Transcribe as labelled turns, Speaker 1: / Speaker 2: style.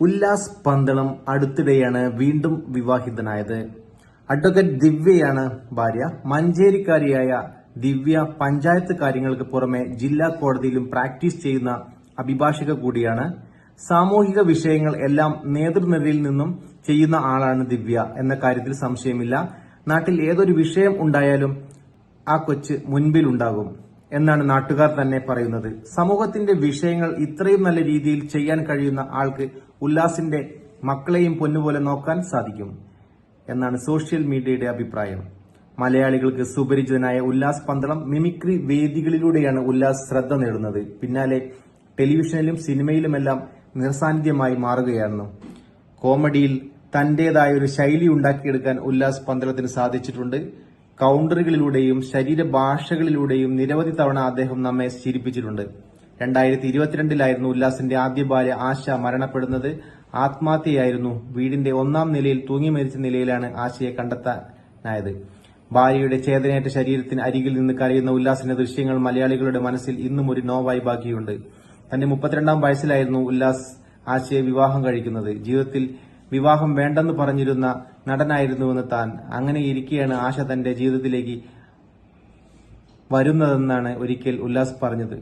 Speaker 1: ഉല്ലാസ് പന്തളം അടുത്തിടെയാണ് വീണ്ടും വിവാഹിതനായത്. അഡ്വക്കേറ്റ് ദിവ്യയാണ് ഭാര്യ. മഞ്ചേരിക്കാരിയായ ദിവ്യ പഞ്ചായത്ത് കാര്യങ്ങൾക്ക് പുറമെ ജില്ലാ കോടതിയിലും പ്രാക്ടീസ് ചെയ്യുന്ന അഭിഭാഷക കൂടിയാണ്. സാമൂഹിക വിഷയങ്ങൾ എല്ലാം നേതൃനിരയിൽ നിന്നും ചെയ്യുന്ന ആളാണ് ദിവ്യ എന്ന കാര്യത്തിൽ സംശയമില്ല. നാട്ടിൽ ഏതൊരു വിഷയം ഉണ്ടായാലും ആ കൊച്ച് മുൻപിലുണ്ടാകും എന്നാണ് നാട്ടുകാർ തന്നെ പറയുന്നത്. സമൂഹത്തിന്റെ വിഷയങ്ങൾ ഇത്രയും നല്ല രീതിയിൽ ചെയ്യാൻ കഴിയുന്ന ആൾക്ക് ഉല്ലാസിന്റെ മക്കളെയും പൊന്നുപോലെ നോക്കാൻ സാധിക്കും എന്നാണ് സോഷ്യൽ മീഡിയയുടെ അഭിപ്രായം. മലയാളികൾക്ക് സുപരിചിതനായ ഉല്ലാസ് പന്തളം മിമിക്രി വേദികളിലൂടെയാണ് ഉല്ലാസ് ശ്രദ്ധ നേടുന്നത്. പിന്നാലെ ടെലിവിഷനിലും സിനിമയിലുമെല്ലാം നിറസാന്നിധ്യമായി മാറുകയായിരുന്നു. കോമഡിയിൽ തന്റേതായ ഒരു ശൈലി ഉണ്ടാക്കിയെടുക്കാൻ ഉല്ലാസ് പന്തളത്തിന് സാധിച്ചിട്ടുണ്ട്. കൗണ്ടറുകളിലൂടെയും ശരീരഭാഷകളിലൂടെയും നിരവധി തവണ അദ്ദേഹം നമ്മെ ചിരിപ്പിച്ചിട്ടുണ്ട്. രണ്ടായിരത്തി ഇരുപത്തിരണ്ടിലായിരുന്നു ഉല്ലാസിന്റെ ആദ്യ ഭാര്യ ആശ മരണപ്പെടുന്നത്. ആത്മഹത്യയായിരുന്നു വീടിന്റെ ഒന്നാം നിലയിൽ തൂങ്ങി മരിച്ച നിലയിലാണ് ആശയെ കണ്ടെത്താനായത്. ഭാര്യയുടെ ചേതനയേറ്റ ശരീരത്തിന് അരികിൽ നിന്ന് കരയുന്ന ഉല്ലാസിന്റെ ദൃശ്യങ്ങൾ മലയാളികളുടെ മനസ്സിൽ ഇന്നും ഒരു നോവായി ബാക്കിയുണ്ട്. തന്റെ മുപ്പത്തിരണ്ടാം വയസ്സിലായിരുന്നു ഉല്ലാസ് ആശയെ വിവാഹം കഴിക്കുന്നത്. ജീവിതത്തിൽ വിവാഹം വേണ്ടെന്ന് പറഞ്ഞിരുന്ന നടനായിരുന്നുവെന്ന് താൻ അങ്ങനെ ഇരിക്കെയാണ് ആശ തന്റെ ജീവിതത്തിലേക്ക് വരുന്നതെന്നാണ് ഒരിക്കൽ ഉല്ലാസ് പറഞ്ഞത്.